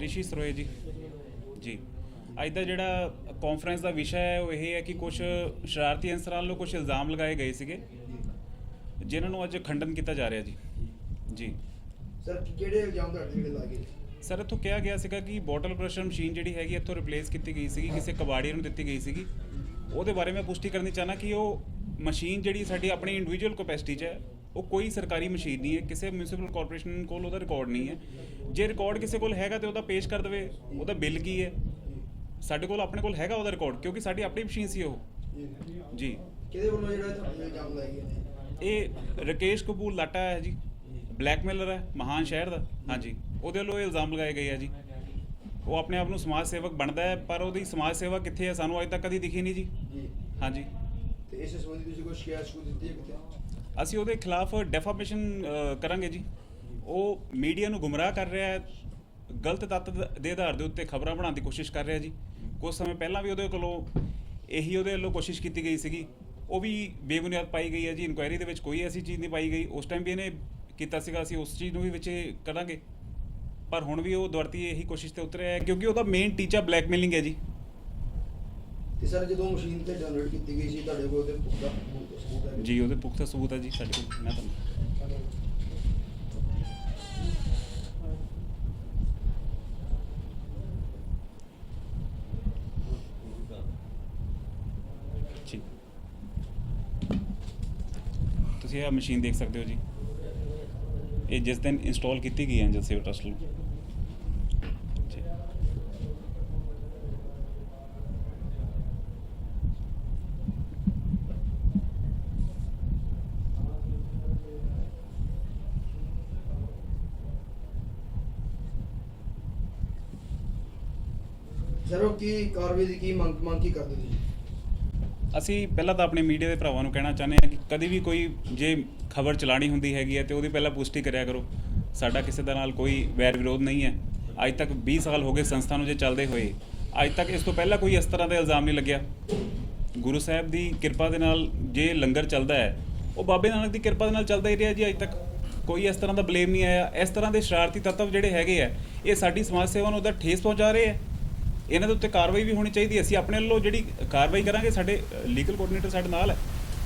ਰਿਸ਼ੀ ਸਰੋਏ ਜੀ। ਜੀ। ਅੱਜ ਦਾ ਜਿਹੜਾ ਕਾਨਫਰੰਸ ਦਾ ਵਿਸ਼ਾ ਹੈ ਉਹ ਇਹ ਹੈ ਕਿ ਕੁਝ ਸ਼ਰਾਰਤੀ ਅਨਸਰਾਂ ਵੱਲੋਂ ਕੁਝ ਇਲਜ਼ਾਮ ਲਗਾਏ ਗਏ ਸੀਗੇ ਜਿਨ੍ਹਾਂ ਨੂੰ ਅੱਜ ਖੰਡਨ ਕੀਤਾ ਜਾ ਰਿਹਾ ਜੀ। ਜੀ। ਸਰ ਕਿਹੜੇ ਇਲਜ਼ਾਮ ਤੁਹਾਡੇ ਜਿਹੜੇ ਲਾਗੇ ਸਰ ਇੱਥੋਂ ਕਿਹਾ ਗਿਆ ਸੀਗਾ ਕਿ ਬੋਟਲ ਕ੍ਰਸ਼ਰ ਮਸ਼ੀਨ ਜਿਹੜੀ ਹੈਗੀ ਇੱਥੋਂ ਰਿਪਲੇਸ ਕੀਤੀ ਗਈ ਸੀਗੀ ਕਿਸੇ ਕਬਾੜੀਏ ਨੂੰ ਦਿੱਤੀ ਗਈ ਸੀਗੀ। ਉਹਦੇ ਬਾਰੇ ਮੈਂ ਪੁਸ਼ਟੀ ਕਰਨੀ ਚਾਹਨਾ ਕਿ ਉਹ ਮਸ਼ੀਨ ਜਿਹੜੀ ਸਾਡੀ ਆਪਣੀ ਇੰਡੀਵਿਜੂਅਲ ਕਪੈਸਿਟੀ 'ਚ ਹੈ ਉਹ ਕੋਈ ਸਰਕਾਰੀ ਮਸ਼ੀਨ ਨਹੀਂ ਹੈ ਕਿਸੇ ਮਿਊਨਿਸਪਲ ਕਾਰਪੋਰੇਸ਼ਨ ਕੋਲ ਉਹਦਾ ਰਿਕਾਰਡ ਨਹੀਂ ਹੈ। ਜੇ ਰਿਕਾਰਡ ਕਿਸੇ ਕੋਲ ਹੈਗਾ ਤੇ ਉਹਦਾ ਪੇਸ਼ ਕਰ ਦੇਵੇ ਉਹਦਾ ਬਿੱਲ ਕੀ ਹੈ? ਸਾਡੇ ਕੋਲ ਆਪਣੇ ਕੋਲ ਹੈਗਾ ਉਹਦਾ ਰਿਕਾਰਡ ਕਿਉਂਕਿ ਸਾਡੀ ਆਪਣੀ ਮਸ਼ੀਨ ਸੀ ਉਹ। ਜੀ। ਕਿਹਦੇ ਵੱਲੋਂ ਜਿਹੜਾ ਇਲਜ਼ਾਮ ਨੇ? ਇਹ ਰਕੇਸ਼ ਕਪੂਰ ਲਾਟਾ ਹੈ ਜੀ। ਬਲੈਕਮੇਲਰ ਹੈ ਮਹਾਨ ਸ਼ਹਿਰ ਦਾ। ਹਾਂਜੀ। ਉਹਦੇ ਵੱਲੋਂ ਇਹ ਇਲਜ਼ਾਮ ਲਗਾਏ ਗਏ ਆ ਜੀ। ਉਹ ਆਪਣੇ ਆਪ ਨੂੰ ਸਮਾਜ ਸੇਵਕ ਬਣਦਾ ਹੈ ਪਰ ਉਹਦੀ ਸਮਾਜ ਸੇਵਾ ਕਿੱਥੇ ਹੈ ਸਾਨੂੰ ਅੱਜ ਤੱਕ ਕਦੀ ਦਿਖੀ ਨਹੀਂ ਜੀ। ਜੀ। ਹਾਂਜੀ। ਤੇ ਇਸ ਸੰਬੰਧੀ ਤੁਸੀਂ ਕੋਈ ਸ਼ਿਕਾਇਤ ਸ਼ੁਰੂ ਦਿੱਤੀ ਹੈ ਕਿਤੇ? ਅਸੀਂ ਉਹਦੇ ਖਿਲਾਫ ਡੈਫਾਮੇਸ਼ਨ ਕਰਾਂਗੇ ਜੀ। ਉਹ ਮੀਡੀਆ ਨੂੰ ਗੁੰਮਰਾਹ ਕਰ ਰਿਹਾ ਹੈ। ਗਲਤ ਤੱਤ ਦੇ ਆਧਾਰ ਦੇ ਉੱਤੇ ਖਬਰਾਂ ਬਣਾਉਣ ਦੀ ਕੋਸ਼ਿਸ਼ ਕਰ ਰਿਹਾ ਜੀ। ਕੁਝ ਸਮੇਂ ਪਹਿਲਾਂ ਵੀ ਉਹਦੇ ਕੋਲੋਂ ਇਹੀ ਉਹਦੇ ਵੱਲੋਂ ਕੋਸ਼ਿਸ਼ ਕੀਤੀ ਗਈ ਸੀਗੀ। ਉਹ ਵੀ ਬੇਬੁਨਿਆਦ ਪਾਈ ਗਈ ਹੈ ਜੀ। ਇਨਕੁਆਇਰੀ ਦੇ ਵਿੱਚ ਕੋਈ ਐਸੀ ਚੀਜ਼ ਨਹੀਂ ਪਾਈ ਗਈ। ਉਸ ਟਾਈਮ ਵੀ ਇਹਨੇ ਕੀਤਾ ਸੀਗਾ। ਅਸੀਂ ਉਸ ਚੀਜ਼ ਨੂੰ ਵੀ ਵਿੱਚ ਕਰਾਂਗੇ। ਪਰ ਹੁਣ ਵੀ ਉਹ ਦੁਆਰਤੀ ਇਹੀ ਕੋਸ਼ਿਸ਼ ਤੇ ਉਤਰਿਆ ਹੈ। ਕਿਉਂਕਿ ਉਹਦਾ ਮੇਨ ਟੀਚਾ ਬਲੈਕਮੇਲਿੰਗ ਹੈ ਜੀ। ਤੇ ਸਰ, ਜਦੋਂ ਮਸ਼ੀਨ ਤੇ ਜਨਰੇਟ ਕੀਤੀ ਗਈ ਸੀ, ਤੁਹਾਡੇ ਕੋਲ ਉਹਦੇ ਪੁਖਤਾ ਸਬੂਤ ਹੈ ਜੀ, ਉਹਦੇ ਪੁਖਤਾ ਸਬੂਤ ਹੈ ਜੀ, ਸਾਡੇ ਕੋਲ, ਮੈਂ ਤੁਹਾਨੂੰ ਜੀ। ਤੁਸੀਂ ਇਹ ਮਸ਼ੀਨ ਦੇਖ ਸਕਦੇ ਹੋ ਜੀ। ਇਹ ਜਿਸ ਦਿਨ ਇੰਸਟਾਲ ਕੀਤੀ ਗਈ ਹੈ ਐਂਜਲ ਸੇਵ ਟਰਸਟ ਨੂੰ। ਸਰ ਉਹ ਕੀ ਕਾਰਵਾਈ ਦੀ ਕੀ ਮੰਗ ਮੰਗ ਕੀ ਕਰਦੇ ਤੁਸੀਂ? ਅਸੀਂ ਪਹਿਲਾਂ ਤਾਂ ਆਪਣੇ ਮੀਡੀਆ ਦੇ ਭਰਾਵਾਂ ਨੂੰ ਕਹਿਣਾ ਚਾਹੁੰਦੇ ਹਾਂ ਕਿ ਕਦੀ ਵੀ ਕੋਈ ਜੇ ਖਬਰ ਚਲਾਣੀ ਹੁੰਦੀ ਹੈਗੀ ਹੈ ਤੇ ਉਹਦੀ ਪਹਿਲਾਂ ਪੁਸ਼ਟੀ ਕਰਿਆ ਕਰੋ। ਸਾਡਾ ਕਿਸੇ ਦੇ ਨਾਲ ਕੋਈ ਵੈਰ ਵਿਰੋਧ ਨਹੀਂ ਹੈ। ਅੱਜ ਤੱਕ 20 ਸਾਲ ਹੋ ਗਏ ਸੰਸਥਾ ਨੂੰ ਜੇ ਚੱਲਦੇ ਹੋਏ। ਅੱਜ ਤੱਕ ਇਸ ਤੋਂ ਪਹਿਲਾਂ ਕੋਈ ਇਸ ਤਰ੍ਹਾਂ ਦਾ ਇਲਜ਼ਾਮ ਨਹੀਂ ਲੱਗਿਆ। ਗੁਰੂ ਸਾਹਿਬ ਦੀ ਕਿਰਪਾ ਦੇ ਨਾਲ ਜੇ ਲੰਗਰ ਚੱਲਦਾ ਹੈ, ਉਹ ਬਾਬੇ ਨਾਨਕ ਦੀ ਕਿਰਪਾ ਦੇ ਨਾਲ ਚੱਲਦਾ ਹੀ ਰਿਹਾ ਜੀ ਅੱਜ ਤੱਕ। ਕੋਈ ਇਸ ਤਰ੍ਹਾਂ ਦਾ ਬਲੇਮ ਨਹੀਂ ਆਇਆ। ਇਸ ਤਰ੍ਹਾਂ ਦੇ ਸ਼ਰਾਰਤੀ ਤੱਤਵ ਜਿਹੜੇ ਹੈਗੇ ਆ, ਇਹ ਸਾਡੀ ਸਮਾਜ ਸੇਵਾ ਨੂੰ ਉਹਦਾ ਠੇਸ ਪਹੁੰਚਾ ਰਹੇ ਆ। ਇਹਨਾਂ ਦੇ ਉੱਤੇ ਕਾਰਵਾਈ ਵੀ ਹੋਣੀ ਚਾਹੀਦੀ ਹੈ। ਅਸੀਂ ਆਪਣੇ ਵੱਲੋਂ ਜਿਹੜੀ ਕਾਰਵਾਈ ਕਰਾਂਗੇ ਸਾਡੇ ਲੀਗਲ ਕੋਆਰਡੀਨੇਟਰ ਸਾਡੇ ਨਾਲ ਹੈ।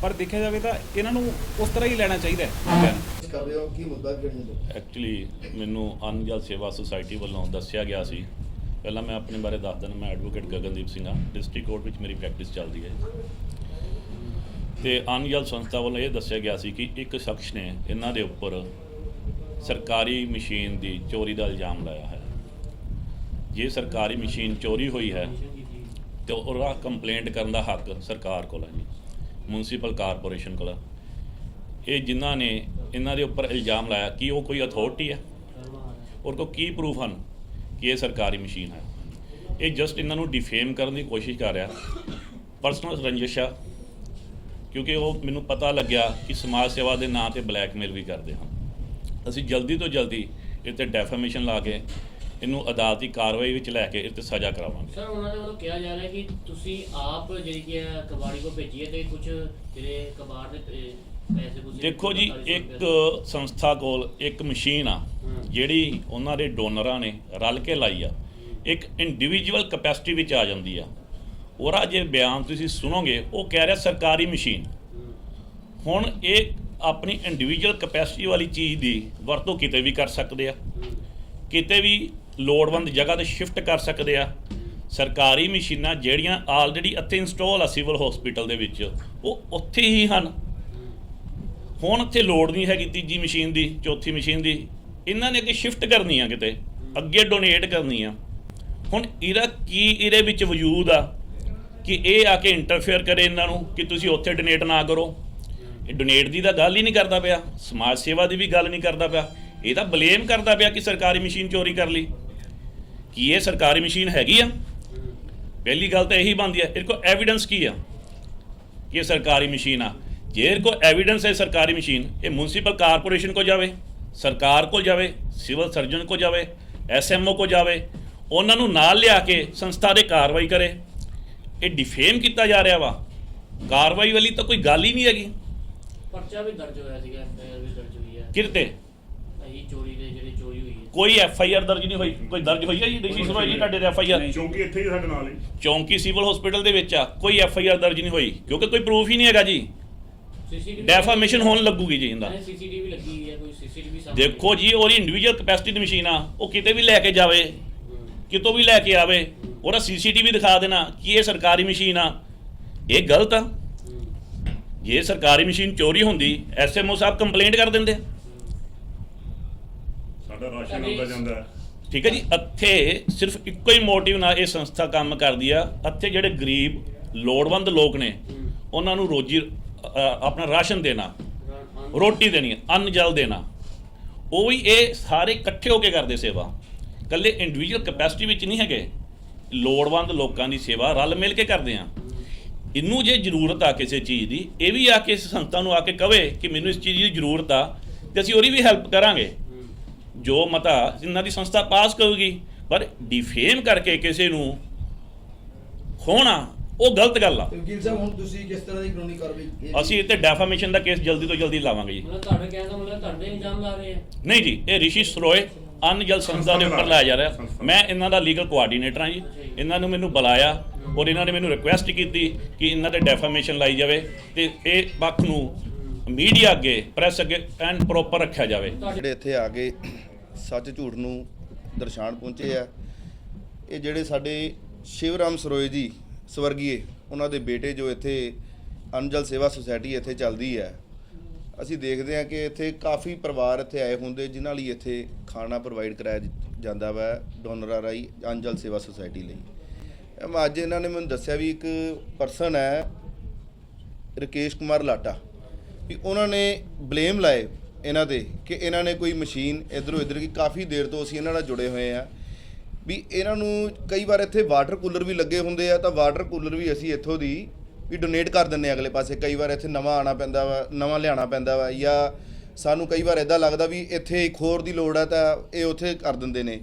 ਪਰ ਦੇਖਿਆ ਜਾਵੇ ਤਾਂ ਇਹਨਾਂ ਨੂੰ ਉਸ ਤਰ੍ਹਾਂ ਹੀ ਲੈਣਾ ਚਾਹੀਦਾ ਹੈ। ਕਰ ਰਹੇ ਹੋ ਕੀ ਮੁੱਦਾ ਕਿਹੜੀ ਹੈ ਐਕਚੁਅਲੀ ਮੈਨੂੰ ਅਨਜਲ ਸੇਵਾ ਸੁਸਾਇਟੀ ਵੱਲੋਂ ਦੱਸਿਆ ਗਿਆ ਸੀ। ਪਹਿਲਾਂ ਮੈਂ ਆਪਣੇ ਬਾਰੇ ਦੱਸ ਦਿੰਦਾ ਮੈਂ ਐਡਵੋਕੇਟ ਗਗਨਦੀਪ ਸਿੰਘ ਹਾਂ। ਡਿਸਟ੍ਰਿਕਟ ਕੋਰਟ ਵਿੱਚ ਮੇਰੀ ਪ੍ਰੈਕਟਿਸ ਚੱਲਦੀ ਹੈ। ਤੇ ਅਨਜਲ ਸੰਸਥਾ ਵੱਲੋਂ ਇਹ ਦੱਸਿਆ ਗਿਆ ਸੀ ਕਿ ਇੱਕ ਸ਼ਖਸ ਨੇ ਇਹਨਾਂ ਦੇ ਉੱਪਰ ਸਰਕਾਰੀ ਮਸ਼ੀਨ ਦੀ ਚੋਰੀ ਦਾ ਇਲਜ਼ਾਮ ਲਾਇਆ ਹੈ। ਜੇ ਸਰਕਾਰੀ ਮਸ਼ੀਨ ਚੋਰੀ ਹੋਈ ਹੈ, ਤੇ ਉਹਦਾ ਕੰਪਲੇਂਟ ਕਰਨ ਦਾ ਹੱਕ ਸਰਕਾਰ ਕੋਲ ਹੈ ਜੀ ਮਿਊਨਿਸਪਲ ਕਾਰਪੋਰੇਸ਼ਨ ਕੋਲ ਇਹ ਜਿਨ੍ਹਾਂ ਨੇ ਇਹਨਾਂ ਦੇ ਉੱਪਰ ਇਲਜ਼ਾਮ ਲਾਇਆ ਕਿ ਉਹ ਕੋਈ ਅਥਾਰਟੀ ਹੈ, ਔਰ ਕੋ ਕੀ ਪ੍ਰੂਫ ਹਨ ਕਿ ਇਹ ਸਰਕਾਰੀ ਮਸ਼ੀਨ ਹੈ। ਇਹ ਜਸਟ ਇਹਨਾਂ ਨੂੰ ਡਿਫੇਮ ਕਰਨ ਦੀ ਕੋਸ਼ਿਸ਼ ਕਰ ਰਿਹਾ। ਪਰਸਨਲ ਰੰਜਿਸ਼ ਆ, ਕਿਉਂਕਿ ਉਹ ਮੈਨੂੰ ਪਤਾ ਲੱਗਿਆ ਕਿ ਸਮਾਜ ਸੇਵਾ ਦੇ ਨਾਂ ਤੇ ਬਲੈਕਮੇਲ ਵੀ ਕਰਦੇ ਹਨ। ਅਸੀਂ ਜਲਦੀ ਤੋਂ ਜਲਦੀ ਇਹ ਤੇ ਡੈਫਾਮੇਸ਼ਨ ਲਾ ਕੇ ਇਹਨੂੰ ਅਦਾਲਤੀ ਕਾਰਵਾਈ ਵਿੱਚ ਲੈ ਕੇ ਇਹ ਤੇ ਸਜ਼ਾ ਕਰਾਵਾਂਗੇ। ਸਰ ਉਹਨਾਂ ਦੇ ਵੱਲੋਂ ਕਿਹਾ ਜਾ ਰਿਹਾ ਕਿ ਤੁਸੀਂ ਆਪ ਜਿਹੜੀ ਕਿ ਹੈ ਕਬਾੜੀ ਕੋ ਭੇਜੀ ਹੈ ਤੇ ਕੁਝ ਜਿਹੜੇ ਕਬਾੜ ਦੇ ਪੈਸੇ ਪੂਸੇ ਦੇਖੋ ਜੀ 45 ਸੌ ਇੱਕ ਸੰਸਥਾ ਕੋਲ ਇੱਕ ਮਸ਼ੀਨ ਆ। ਜਿਹੜੀ ਉਹਨਾਂ ਦੇ ਡੋਨਰਾਂ ਨੇ ਰਲ ਕੇ ਲਾਈ ਆ। ਇੱਕ ਇੰਡੀਵਿਜੂਅਲ ਕਪੈਸਿਟੀ ਵਿੱਚ ਆ ਜਾਂਦੀ ਆ। ਉਹਦਾ ਜੇ ਬਿਆਨ ਤੁਸੀਂ ਸੁਣੋਗੇ ਉਹ ਕਹਿ ਰਿਹਾ ਸਰਕਾਰੀ ਮਸ਼ੀਨ। ਹੁਣ ਇਹ ਆਪਣੀ ਇੰਡੀਵਿਜੂਅਲ ਕਪੈਸਿਟੀ ਵਾਲੀ ਚੀਜ਼ ਦੀ ਵਰਤੋਂ ਕਿਤੇ ਵੀ ਕਰ ਸਕਦੇ ਆ। ਕਿਤੇ ਵੀ ਲੋੜਵੰਦ ਜਗ੍ਹਾ ਤੇ ਸ਼ਿਫਟ ਕਰ ਸਕਦੇ ਆ। ਸਰਕਾਰੀ ਮਸ਼ੀਨਾਂ ਜਿਹੜੀਆਂ ਆਲਰੇਡੀ ਇੱਥੇ ਇੰਸਟਾਲ ਆ ਸਿਵਲ ਹਸਪੀਟਲ ਦੇ ਵਿੱਚ, ਉਹ ਉੱਥੇ ਹੀ ਹਨ। ਹੁਣ ਇੱਥੇ ਲੋੜ ਨਹੀਂ ਹੈਗੀ ਤੀਜੀ ਮਸ਼ੀਨ ਦੀ, ਚੌਥੀ ਮਸ਼ੀਨ ਦੀ। ਇਹਨਾਂ ਨੇ ਅੱਗੇ ਸ਼ਿਫਟ ਕਰਨੀ ਆ ਕਿਤੇ, ਅੱਗੇ ਡੋਨੇਟ ਕਰਨੀ ਆ। ਹੁਣ ਇਹਦਾ ਕੀ ਇਹਦੇ ਵਿੱਚ ਵਜੂਦ ਆ ਕਿ ਇਹ ਆ ਕੇ ਇੰਟਰਫੇਅਰ ਕਰੇ ਇਹਨਾਂ ਨੂੰ ਕਿ ਤੁਸੀਂ ਉੱਥੇ ਡੋਨੇਟ ਨਾ ਕਰੋ। ਇਹ ਡੋਨੇਟ ਦੀ ਤਾਂ ਗੱਲ ਹੀ ਨਹੀਂ ਕਰਦਾ ਪਿਆ, ਸਮਾਜ ਸੇਵਾ ਦੀ ਵੀ ਗੱਲ ਨਹੀਂ ਕਰਦਾ ਪਿਆ। ਇਹ ਤਾਂ ਬਲੇਮ ਕਰਦਾ ਪਿਆ ਕਿ ਸਰਕਾਰੀ ਮਸ਼ੀਨ ਚੋਰੀ ਕਰ ਲਈ। ਕੀ ਇਹ ਸਰਕਾਰੀ ਮਸ਼ੀਨ ਹੈਗੀ ਆ? ਪਹਿਲੀ ਗੱਲ ਤਾਂ ਇਹੀ ਬਣਦੀ ਹੈ ਇਹਦੇ ਕੋਲ ਐਵੀਡੈਂਸ ਕੀ ਆ? ਕਿ ਇਹ ਸਰਕਾਰੀ ਮਸ਼ੀਨ ਆ? ਜੇ ਇਹਦੇ ਕੋਲ ਐਵੀਡੈਂਸ ਹੈ ਸਰਕਾਰੀ ਮਸ਼ੀਨ ਇਹ ਮਿਊਨਿਸਪਲ ਕਾਰਪੋਰੇਸ਼ਨ ਕੋ ਜਾਵੇ ਸਰਕਾਰ ਕੋਲ ਜਾਵੇ ਸਿਵਲ ਸਰਜਨ ਕੋ ਜਾਵੇ ਐਸਐਮਓ ਕੋ ਜਾਵੇ ਉਹਨਾਂ ਨੂੰ ਨਾਲ ਲਿਆ ਕੇ ਸੰਸਥਾ ਦੇ ਕਾਰਵਾਈ ਕਰੇ। ਇਹ ਡਿਫੇਮ ਕੀਤਾ ਜਾ ਰਿਹਾ ਵਾ। ਕਾਰਵਾਈ ਵਾਲੀ ਤਾਂ ਕੋਈ ਗੱਲ ਹੀ ਨਹੀਂ ਹੈਗੀ। ਪਰਚਾ ਵੀ ਦਰਜ ਹੋਇਆ ਸੀਗਾ ਐਫਆਈਆਰ ਵੀ ਦਰਜ ਹੋਈ ਹੈ ਕਿਰਤੇ ਅਹੀ ਚੋਰੀ ਦੇ ਜਿਹੜੇ ਚੋਰੀ ਹੋਈ ਹੈ। ਕੋਈ ਐਫ ਆਈ ਆਰ ਦਰਜ ਨਹੀਂ ਹੋਈ ਕੋਈ ਦਰਜ ਹੋਈ ਹੈ ਜੀ? ਡੀਸੀ ਸਰੋਏ ਜੀ ਤੁਹਾਡੇ ਐਫ ਆਈ ਆਰ ਕਿਉਂਕਿ ਇੱਥੇ ਹੀ ਸਾਡੇ ਨਾਲ ਹੀ। ਚੌਂਕੀ ਸਿਵਲ ਹਸਪੀਟਲ ਦੇ ਵਿੱਚ ਆ। ਕੋਈ ਐਫ ਆਈ ਆਰ ਦਰਜ ਨਹੀਂ ਹੋਈ ਕਿਉਂਕਿ ਕੋਈ ਪ੍ਰੂਫ ਹੀ ਨਹੀਂ ਹੈਗਾ ਜੀ। ਸੀਸੀਟੀਵੀ ਡੈਫਾਮੇਸ਼ਨ ਹੋਣ ਲੱਗੂਗੀ ਜੀ ਇਹਦਾ। ਸੀਸੀਟੀਵੀ ਲੱਗੀ ਹੋਈ ਹੈ ਕੋਈ ਸੀਸੀਟੀਵੀ ਸਾਹਮਣੇ। ਦੇਖੋ ਜੀ ਉਹਦੀ ਇੰਡੀਵਿਜੂਅਲ ਕਪੈਸਿਟੀ ਦੀ ਮਸ਼ੀਨ ਆ। ਉਹ ਕਿਤੇ ਵੀ ਲੈ ਕੇ ਜਾਵੇ ਕਿਤੋਂ ਵੀ ਲੈ ਕੇ ਆਵੇ ਉਹਦਾ ਸੀਸੀਟੀਵੀ ਦਿਖਾ ਦੇਣਾ ਕਿ ਇਹ ਸਰਕਾਰੀ ਮਸ਼ੀਨ ਆ। ਇਹ ਗਲਤ ਆ। ਜੇ ਸਰਕਾਰੀ ਮਸ਼ੀਨ ਚੋਰੀ ਹੁੰਦੀ ਐਸਐਮਓ ਸਾਹਿਬ ਕੰਪਲੇਂਟ ਕਰ ਦਿੰਦੇ। ਸਾਡਾ ਰਾਸ਼ਨ ਆਉਂਦਾ ਜਾਂਦਾ ਹੈ। ਠੀਕ ਹੈ ਜੀ, ਇੱਥੇ ਸਿਰਫ ਇੱਕੋ ਹੀ ਮੋਟਿਵ ਨਾਲ ਇਹ ਸੰਸਥਾ ਕੰਮ ਕਰਦੀ ਆ। ਇੱਥੇ ਜਿਹੜੇ ਗਰੀਬ, ਲੋੜਵੰਦ ਲੋਕ ਨੇ, ਉਹਨਾਂ ਨੂੰ ਰੋਜੀ ਆਪਣਾ ਰਾਸ਼ਨ ਦੇਣਾ, ਰੋਟੀ ਦੇਣੀ, ਅੰਨ ਜਲ ਦੇਣਾ, ਉਹ ਵੀ ਇਹ ਸਾਰੇ ਇਕੱਠੇ ਹੋ ਕੇ ਕਰਦੇ ਸੇਵਾ। ਕੱਲੇ ਇੰਡੀਵਿਜੂਅਲ ਕੈਪੈਸਿਟੀ ਵਿੱਚ ਨਹੀਂ ਹੈਗੇ। ਲੋੜਵੰਦ ਲੋਕਾਂ ਦੀ ਸੇਵਾ ਰਲ ਮਿਲ ਕੇ ਕਰਦੇ ਆ। ਇਹਨੂੰ ਜੇ ਜ਼ਰੂਰਤ ਆ ਕਿਸੇ ਚੀਜ਼ ਦੀ, ਇਹ ਵੀ ਆ ਕੇ ਇਸ ਸੰਸਥਾ ਨੂੰ ਆ ਕੇ ਕਵੇ ਕਿ ਮੈਨੂੰ ਇਸ ਚੀਜ਼ ਦੀ ਜ਼ਰੂਰਤ ਆ, ਤੇ ਅਸੀਂ ਉਹਦੀ ਵੀ ਹੈਲਪ ਕਰਾਂਗੇ। ਜੋ ਮਤਾ ਜਿਨ੍ਹਾਂ ਦੀ ਸੰਸਥਾ ਪਾਸ ਕਰੂਗੀ ਪਰ ਡਿਫੇਮ ਕਰਕੇ ਕਿਸੇ ਨੂੰ ਖੋਣਾ ਉਹ ਗਲਤ ਗੱਲ ਆ। ਵਕੀਲ ਸਾਹਿਬ ਹੁਣ ਤੁਸੀਂ ਕਿਸ ਤਰ੍ਹਾਂ ਦੀ ਕਾਨੂੰਨੀ ਕਾਰਵਾਈ ਅਸੀਂ ਇੱਥੇ ਡੈਫਾਮੇਸ਼ਨ ਦਾ ਕੇਸ ਜਲਦੀ ਤੋਂ ਜਲਦੀ ਲਾਵਾਂਗੇ ਜੀ। ਮਤਲਬ ਤੁਹਾਡੇ ਕਹਿਣ ਦਾ ਮਤਲਬ ਤੁਹਾਡੇ ਇਲਜ਼ਾਮ ਲਾ ਰਹੇ ਆ। ਨਹੀਂ ਜੀ ਇਹ ਰਿਸ਼ੀ ਸਰੋਏ ਅਨ ਜਲ ਸੰਸਥਾ ਦੇ ਉੱਪਰ ਲਾਇਆ ਜਾ ਰਿਹਾ। ਮੈਂ ਇਹਨਾਂ ਦਾ ਲੀਗਲ ਕੋਆਰਡੀਨੇਟਰ ਹਾਂ ਜੀ। ਇਹਨਾਂ ਨੂੰ ਮੈਨੂੰ ਬੁਲਾਇਆ ਔਰ ਇਹਨਾਂ ਨੇ ਮੈਨੂੰ ਰਿਕੁਐਸਟ ਕੀਤੀ ਕਿ ਇਹਨਾਂ ਤੇ ਡੈਫਾਮੇਸ਼ਨ ਲਾਈ ਜਾਵੇ ਤੇ ਇਹ ਪੱਖ ਨੂੰ ਮੀਡੀਆ ਅੱਗੇ ਪ੍ਰੈਸ ਅੱਗੇ ਐਂਡ ਪ੍ਰੋਪਰ ਰੱਖਿਆ ਜਾਵੇ। ਜਿਹੜੇ ਇੱਥੇ ਆ ਕੇ ਸੱਚ ਝੂਠ ਨੂੰ ਦਰਸਾਉਣ ਪਹੁੰਚੇ ਆ। ਇਹ ਜਿਹੜੇ ਸਾਡੇ ਸ਼ਿਵਰਾਮ ਸਰੋਏ ਜੀ ਸਵਰਗੀਏ, ਉਹਨਾਂ ਦੇ ਬੇਟੇ ਜੋ ਇੱਥੇ ਅਨਜਲ ਸੇਵਾ ਸੁਸਾਇਟੀ ਇੱਥੇ ਚੱਲਦੀ ਹੈ। ਅਸੀਂ ਦੇਖਦੇ ਹਾਂ ਕਿ ਇੱਥੇ ਕਾਫੀ ਪਰਿਵਾਰ ਇੱਥੇ ਆਏ ਹੁੰਦੇ, ਜਿਨ੍ਹਾਂ ਲਈ ਇੱਥੇ ਖਾਣਾ ਪ੍ਰੋਵਾਈਡ ਕਰਾਇਆ ਜਾਂਦਾ ਵਾ ਡੋਨਰਾਂ ਰਾਹੀਂ ਅਨਜਲ ਸੇਵਾ ਸੁਸਾਇਟੀ ਲਈ। ਅਮ ਅੱਜ ਇਹਨਾਂ ਨੇ ਮੈਨੂੰ ਦੱਸਿਆ ਵੀ ਇੱਕ ਪਰਸਨ ਹੈ, ਰਕੇਸ਼ ਕੁਮਾਰ ਲਾਟਾ, ਵੀ ਉਹਨਾਂ ਨੇ ਬਲੇਮ ਲਾਏ ਇਹਨਾਂ ਦੇ ਕਿ ਇਹਨਾਂ ਨੇ ਕੋਈ ਮਸ਼ੀਨ ਇਧਰੋਂ ਇਧਰ ਕੀ ਕਾਫੀ ਦੇਰ ਤੋਂ ਅਸੀਂ ਇਹਨਾਂ ਨਾਲ ਜੁੜੇ ਹੋਏ ਆ ਵੀ ਇਹਨਾਂ ਨੂੰ ਕਈ ਵਾਰ ਇੱਥੇ ਵਾਟਰ ਕੂਲਰ ਵੀ ਲੱਗੇ ਹੁੰਦੇ ਆ ਤਾਂ ਵਾਟਰ ਕੂਲਰ ਵੀ ਅਸੀਂ ਇੱਥੋਂ ਦੀ ਵੀ ਡੋਨੇਟ ਕਰ ਦਿੰਨੇ ਆ ਅਗਲੇ ਪਾਸੇ। ਕਈ ਵਾਰ ਇੱਥੇ ਨਵਾਂ ਆਣਾ ਪੈਂਦਾ ਵਾ, ਨਵਾਂ ਲਿਆਣਾ ਪੈਂਦਾ ਵਾ ਜਾਂ ਸਾਨੂੰ ਕਈ ਵਾਰ ਇਦਾਂ ਲੱਗਦਾ ਵੀ ਇੱਥੇ ਇੱਕ ਹੋਰ ਦੀ ਲੋੜ ਆ ਤਾਂ ਇਹ ਉੱਥੇ ਕਰ ਦਿੰਦੇ ਨੇ।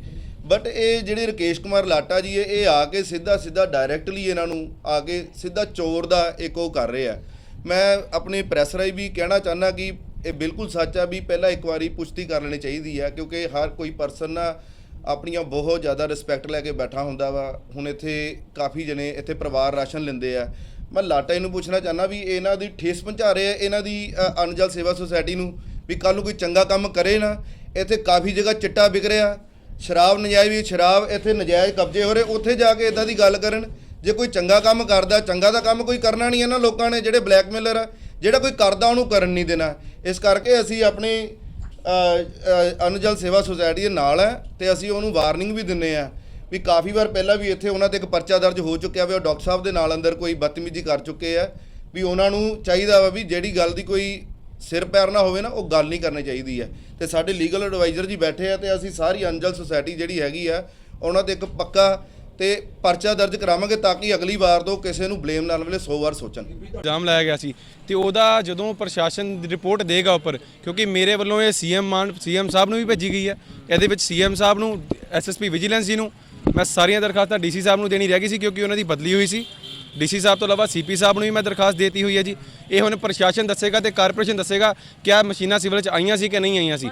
ਬਟ ਇਹ ਜਿਹੜੇ ਰਕੇਸ਼ ਕੁਮਾਰ ਲਾਟਾ ਜੀ ਇਹ ਇਹ ਆ ਕੇ ਸਿੱਧਾ ਸਿੱਧਾ ਡਾਇਰੈਕਟਲੀ ਇਹਨਾਂ ਨੂੰ ਆ ਕੇ ਸਿੱਧਾ ਚੋਰ ਦਾ ਇੱਕ ਉਹ ਕਰ ਰਹੇ ਆ। ਮੈਂ ਆਪਣੀ ਪ੍ਰੈਸ ਰਾਹੀਂ ਵੀ ਕਹਿਣਾ ਚਾਹੁੰਦਾ ਕਿ ਇਹ ਬਿਲਕੁਲ ਸੱਚ ਆ ਵੀ ਪਹਿਲਾਂ ਇੱਕ ਵਾਰੀ ਪੁਸ਼ਟੀ ਕਰ ਲੈਣੀ ਚਾਹੀਦੀ ਆ ਕਿਉਂਕਿ ਹਰ ਕੋਈ ਪਰਸਨ ਨਾ ਆਪਣੀਆਂ ਬਹੁਤ ਜ਼ਿਆਦਾ ਰਿਸਪੈਕਟ ਲੈ ਕੇ ਬੈਠਾ ਹੁੰਦਾ ਵਾ। ਹੁਣ ਇੱਥੇ ਕਾਫੀ ਜਣੇ ਇੱਥੇ ਪਰਿਵਾਰ ਰਾਸ਼ਨ ਲੈਂਦੇ ਆ। ਮੈਂ ਲਾਟਾ ਨੂੰ ਪੁੱਛਣਾ ਚਾਹੁੰਦਾ ਵੀ ਇਹਨਾਂ ਦੀ ਠੇਸ ਪਹੁੰਚਾ ਰਹੇ ਆ ਇਹਨਾਂ ਦੀ ਅ, ਅਨਜਲ ਸੇਵਾ ਸੁਸਾਇਟੀ ਨੂੰ ਵੀ ਕੱਲ ਨੂੰ ਕੋਈ ਚੰਗਾ ਕੰਮ ਕਰੇ ਨਾ ਇੱਥੇ ਕਾਫੀ ਜਗ੍ਹਾ ਚਿੱਟਾ ਵਿਕ ਰਿਹਾ। ਸ਼ਰਾਬ ਨਜਾਇਜ਼ ਵੀ ਸ਼ਰਾਬ ਇੱਥੇ ਨਜਾਇਜ਼ ਕਬਜ਼ੇ ਹੋ ਰਹੇ ਉੱਥੇ ਜਾ ਕੇ ਇਦਾਂ ਦੀ ਗੱਲ ਕਰਨ। ਜੇ ਕੋਈ ਚੰਗਾ ਕੰਮ ਕਰਦਾ ਚੰਗਾ ਦਾ ਕੰਮ ਕੋਈ ਕਰਨਾ ਨਹੀਂ ਇਹਨਾਂ ਲੋਕਾਂ ਨੇ ਜਿਹੜੇ ਬਲੈਕਮੇਲਰ ਆ ਜਿਹੜਾ ਕੋਈ ਕਰਦਾ ਉਹਨੂੰ ਕਰਨ ਨਹੀਂ ਦੇਣਾ। ਇਸ ਕਰਕੇ ਅਸੀਂ ਆਪਣੇ ਅ, ਅਨਜਲ ਸੇਵਾ ਸੁਸਾਇਟੀ ਦੇ ਨਾਲ ਹੈ ਤੇ ਅਸੀਂ ਉਹਨੂੰ ਵਾਰਨਿੰਗ ਵੀ ਦਿੰਨੇ ਆ ਵੀ ਕਾਫੀ ਵਾਰ ਪਹਿਲਾਂ ਵੀ ਇੱਥੇ ਉਹਨਾਂ ਤੇ ਇੱਕ ਪਰਚਾ ਦਰਜ ਹੋ ਚੁੱਕਿਆ ਵਾ ਉਹ ਡਾਕਟਰ ਸਾਹਿਬ ਦੇ ਨਾਲ ਅੰਦਰ ਕੋਈ ਬਦਤਮੀਜ਼ੀ ਕਰ ਚੁੱਕੇ ਆ ਵੀ ਉਹਨਾਂ ਨੂੰ ਚਾਹੀਦਾ ਵਾ ਵੀ ਜਿਹੜੀ ਗੱਲ ਦੀ ਕੋਈ ਸਿਰ ਪੈਰ ਨਾ ਹੋਵੇ ਨਾ ਉਹ ਗੱਲ ਨਹੀਂ ਕਰਨੀ ਚਾਹੀਦੀ ਹੈ ਤੇ ਸਾਡੇ ਲੀਗਲ ਐਡਵਾਈਜ਼ਰ ਜੀ ਬੈਠੇ ਆ ਤੇ ਅਸੀਂ ਸਾਰੀ ਅੰਜਲ ਸੁਸਾਇਟੀ ਜਿਹੜੀ ਹੈਗੀ ਆ ਉਹਨਾਂ ਤੇ ਇੱਕ ਪੱਕਾ ਤੇ ਪਰਚਾ ਦਰਜ ਕਰਾਵਾਂਗੇ ਤਾਂ ਕਿ ਅਗਲੀ ਵਾਰ ਤੋਂ ਕਿਸੇ ਨੂੰ ਬਲੇਮ ਨਾਲ ਵੇਲੇ 100 ਵਾਰ ਸੋਚਣ। ਇਲਜ਼ਾਮ ਲਾਇਆ ਗਿਆ ਸੀ ਤੇ ਉਹਦਾ ਜਦੋਂ ਪ੍ਰਸ਼ਾਸਨ ਦੀ ਰਿਪੋਰਟ ਦੇਗਾ ਉੱਪਰ ਕਿਉਂਕਿ ਮੇਰੇ ਵੱਲੋਂ ਇਹ ਸੀਐਮ ਮਾਨ ਸੀਐਮ ਸਾਹਿਬ ਨੂੰ ਵੀ ਭੇਜੀ ਗਈ ਹੈ ਇਹਦੇ ਵਿੱਚ ਸੀਐਮ ਸਾਹਿਬ ਨੂੰ ਐਸਐਸਪੀ ਵਿਜੀਲੈਂਸ ਜੀ ਨੂੰ ਮੈਂ ਸਾਰੀਆਂ ਦਰਖਾਸਤਾਂ ਡੀਸੀ ਸਾਹਿਬ ਨੂੰ ਦੇਣੀ ਰਹਿ ਗਈ ਸੀ ਕਿਉਂਕਿ ਉਹਨਾਂ ਦੀ ਬਦਲੀ ਹੋਈ ਸੀ। ਡੀਸੀ ਸਾਹਿਬ ਤੋਂ ਇਲਾਵਾ ਸੀਪੀ ਸਾਹਿਬ ਨੂੰ ਵੀ ਮੈਂ ਦਰਖਾਸਤ ਦੇਤੀ ਹੋਈ ਹੈ ਜੀ। ਇਹ ਹੁਣ ਪ੍ਰਸ਼ਾਸਨ ਦੱਸੇਗਾ ਤੇ ਕਾਰਪੋਰੇਸ਼ਨ ਦੱਸੇਗਾ ਕਿ ਆ ਮਸ਼ੀਨਾਂ ਸਿਵਲ ਚ ਆਈਆਂ ਸੀ ਕਿ ਨਹੀਂ ਆਈਆਂ ਸੀ।